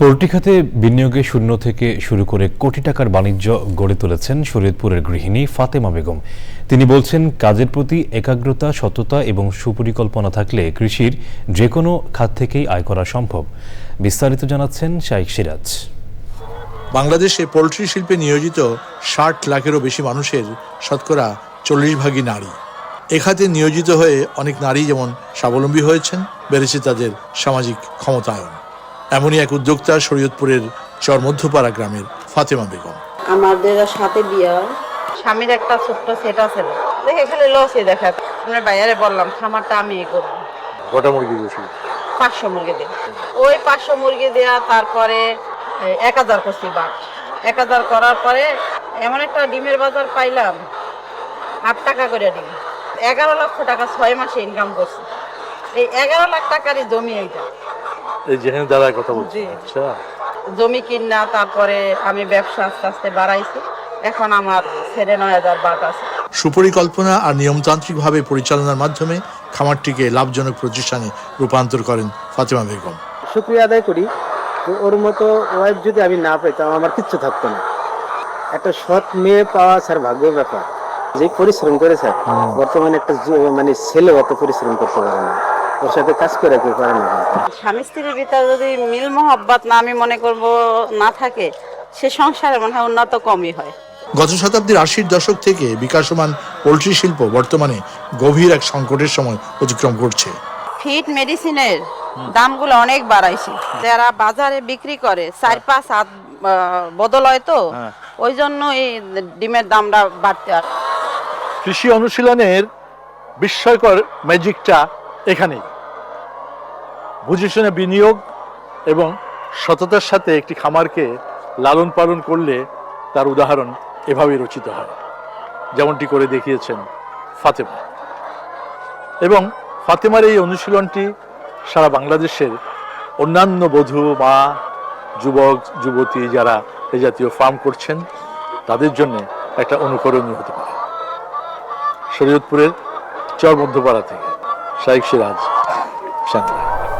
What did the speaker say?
Poultry খাতে বিনিয়োগে শূন্য থেকে শুরু করে কোটি টাকার বাণিজ্য গড়ে তুলেছেন শরীয়তপুরের গৃহিণী ফাতেমা বেগম। তিনি বলছেন, কাজের প্রতি একাগ্রতা, সততা এবং সুপরিকল্পনা থাকলে কৃষির যে কোনো খাত থেকেই আয় করা সম্ভব। বিস্তারিত জানাচ্ছেন শাইক সিরাজ। বাংলাদেশে পোলট্রি শিল্পে নিয়োজিত ষাট লাখেরও বেশি মানুষের শতকরা চল্লিশ ভাগই নারী। এ খাতে নিয়োজিত হয়ে অনেক নারী যেমন স্বাবলম্বী হয়েছেন, বেড়েছে তাদের সামাজিক ক্ষমতায়ন। এমনই এক উদ্যোক্তা শরীয়তপুরের চরমধ্যপাড়া গ্রামের ফাতেমা বেগম। আমাদের সাথে বিয়ে। স্বামীর একটা ছোট্ট সেট আছে দেখে খালি লসে দেখা আমরা বাইরে বললাম খামারটা আমি এ করব। গোটা মুরগি বেশি পাঁচশো মুরগি দিয়ে। ওই পাঁচশো মুরগি দেওয়া তারপরে এক হাজার করছি বাট এক হাজার করার পরে এমন একটা ডিমের বাজার পাইলাম আট টাকা করে ডিম। এগারো লক্ষ টাকা ছয় মাসে ইনকাম করছি। এই এগারো লাখ টাকারই জমি এইটা। এই যেখানে দাদার কথা বলছি। আচ্ছা। জমি কিনা তারপরে আমি ব্যবসা আস্তে আস্তে বাড়াইছি। এখন আমার ছেড়ে নয় হাজার বাট আছে। সুপরিকল্পনা আর নিয়মতান্ত্রিকভাবে পরিচালনার মাধ্যমে খামারটিকে লাভজনক প্রতিষ্ঠানে রূপান্তর করেন ফাতেমা বেগম। শুক্রিয়া আদায় করি। যে ওর মতো ওয়াইফ যদি আমি না পেতাম আমার কিচ্ছু থাকতো না। একটা সৎ মেয়ে পাওয়া স্যার ভাগ্যের ব্যাপার। যে পরিশ্রম করে স্যার বর্তমানে একটা মানে ছেলে অত পরিশ্রম করতে পারে না। ওর সাথে কাজ করে কেউ পারে না? স্বামী স্ত্রীর ভিতরে যদি মিল মোহব্বত না আমি মনে করব না থাকে সে সংসারে মনে হয় উন্নত কমই হয়। গত শতাব্দীর আশির দশক থেকে বিকাশমান পোলট্রি শিল্প বর্তমানে গভীর এক সংকটের সময় অতিক্রম করছে। ফিট মেডিসিনের দামগুলো অনেক বাড়াইছে। যারা বাজারে বিক্রি করে চার পাঁচ হাত আহ, বদল হয় তো ওই জন্য এই ডিমের দামটা বাড়তে আর কৃষি অনুশীলনের বিস্ময়কর ম্যাজিকটা এখানেই। বুঝে শুনে বিনিয়োগ এবং সততার সাথে একটি খামারকে লালন পালন করলে তার উদাহরণ এভাবেই রচিত হয়। যেমনটি করে দেখিয়েছেন ফাতেমা। এবং ফাতেমার এই অনুশীলনটি সারা বাংলাদেশের অন্যান্য বধূ, মা, যুবক, যুবতী যারা এ জাতীয় ফার্ম করছেন, তাদের জন্য একটা অনুকরণীয় হতে পারে। শরীয়তপুরের চর মধ্যপাড়া থেকে। শাইক সিরাজ সাংবাদিক